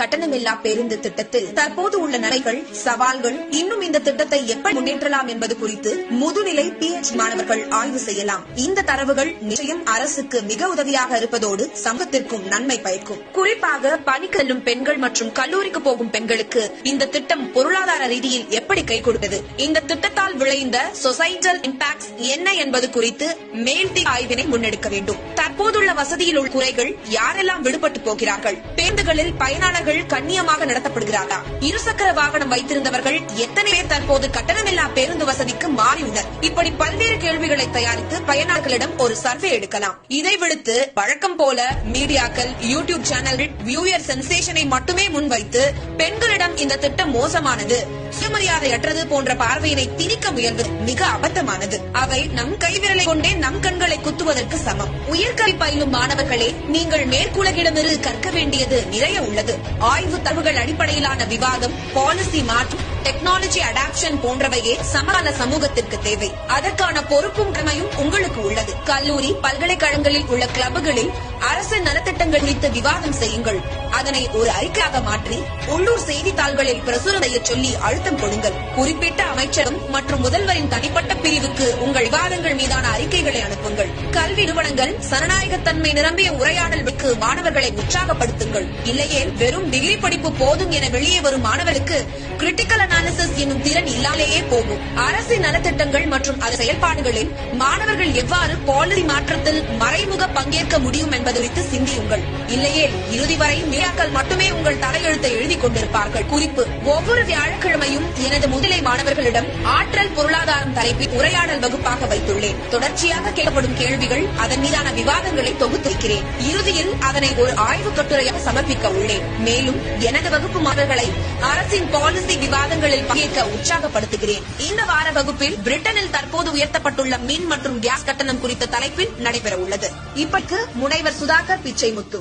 கட்டணமில்லா பேருந்து திட்டத்தில் தற்போது உள்ள நடைகள் சவால்கள் இன்னும் இந்த திட்டத்தை எப்படி முன்னேற்றலாம் என்பது குறித்து முதுநிலை பிஎச் மாணவர்கள் ஆய்வு செய்யலாம். இந்த தரவுகள் நிச்சயம் அரசுக்கு மிக உதவியாக இருப்பதோடு சமூகத்திற்கும் நன்மை பயக்கும். குறிப்பாக பணிக்கல்லும் பெண்கள் மற்றும் கல்லூரிக்கு போகும் பெண்களுக்கு இந்த திட்டம் பொருளாதார ரீதியில் எப்படி கை கொடுத்தது? இந்த திட்டத்தால் விளைந்த சொசைட்டல் இம்பாக்ட்ஸ் என்ன என்பது குறித்து மேல்தி ஆய்வினை முன்னெடுக்க வேண்டும். தற்போதுள்ள வசதியில் உள்ள குறைகள் யாரெல்லாம் விடுபட்டு போகிறார்கள்? பேருந்துகளில் பயனாளர்கள் கண்ணியமாக நடத்தப்படுகிறாரா இருசக்கர வாகனம் வைத்திருந்தவர்கள் எத்தனை பேர் தற்போது கட்டணமில்லா பேருந்து வசதிக்கு மாறியுள்ளனர்? இப்படி பல்வேறு கேள்விகளை தயாரித்து பயனாளர்களிடம் ஒரு சர்வே எடுக்கலாம். இதை விடுத்து வழக்கம் போல மீடியாக்கள் யூடியூப் சேனல்கள் வியூயர் சென்சேஷனை மட்டுமே முன்வைத்து பெண்களிடம் இந்த திட்டம் மோசமானது சுயமரியாதையற்றது போன்ற பார்வையினை திணிக்க முயல்வது மிக அபத்தமானது. அவை நம் கைவிரலை கொண்டே நம் கண்களை குத்துவதற்கு சமம். உயர்கல்வி பயிலும் மாணவர்களே நீங்கள் மேற்குலகிடமிருந்து கற்க வேண்டியது நிறைய உள்ளது. ஆய்வு தரவுகள் அடிப்படையிலான விவாதம் பாலிசி மாற்றம் டெக்னாலஜி அடாப்ஷன் போன்றவையே சமகால சமூகத்திற்கு தேவை. அதற்கான பொறுப்பும் கடமையும் உங்களுக்கு உள்ளது. கல்லூரி பல்கலைக்கழகங்களில் உள்ள கிளப்புகளில் அரசு நலத்திட்டங்கள் குறித்து விவாதம் செய்யுங்கள். அதனை ஒரு அறிக்கையாக மாற்றி உள்ளூர் செய்தித்தாள்களில் பிரசுரம் செய்யச் சொல்லி அழுத்தம் கொடுங்கள். குறிப்பிட்ட அமைச்சரும் மற்றும் முதல்வரின் தனிப்பட்ட பிரிவுக்கு உங்கள் விவாதங்கள் மீதான அறிக்கைகளை அனுப்புங்கள். கல்வி நிறுவனங்கள் சனநாயகத்தன்மை நிரம்பிய உரையாடலுக்கு மாணவர்களை உற்சாகப்படுத்துங்கள். இல்லையே வெறும் டிகிரி படிப்பு போதும் என வெளியே வரும் மாணவர்களுக்கு கிரிட்டிக்கல் அனாலிசிஸ் என்னும் திறன் இல்லாமலேயே போகும். அரசு நலத்திட்டங்கள் மற்றும் அது செயல்பாடுகளில் மாணவர்கள் எவ்வாறு பாலிசி மாற்றத்தில் மறைமுக பங்கேற்க முடியும் என்பது குறித்து சிந்தியுங்கள். இல்லையே இறுதி வரை மீடியாக்கள் மட்டுமே உங்கள் தலையெழுத்தை எழுதி கொண்டிருப்பார்கள். குறிப்பு ஒவ்வொரு வியாழக்கிழமையும் எனது முதுநிலை மாணவர்களிடம் ஆற்றல் பொருளாதாரம் தலைப்பில் உரையாடல் வகுப்பாக வைத்துள்ளேன். தொடர்ச்சியாக கேட்கப்படும் கேள்விகள் அதன் மீதான விவாதங்களை தொகுத்திருக்கிறேன். இறுதியில் அதனை ஒரு ஆய்வு கட்டுரையாக சமர்ப்பிக்க உள்ளேன். மேலும் எனது வகுப்பு மாணவர்களை அரசின் பாலிசி விவாதங்களில் பங்கேற்க உற்சாகப்படுத்துகிறேன். இந்த வார வகுப்பில் பிரிட்டனில் தற்போது உயர்த்தப்பட்டுள்ள மின் மற்றும் கேஸ் கட்டணம் குறித்த தலைப்பில் நடைபெற உள்ளது இப்பற்கு முனைவர் சுதாகர் பிச்சைமுத்து.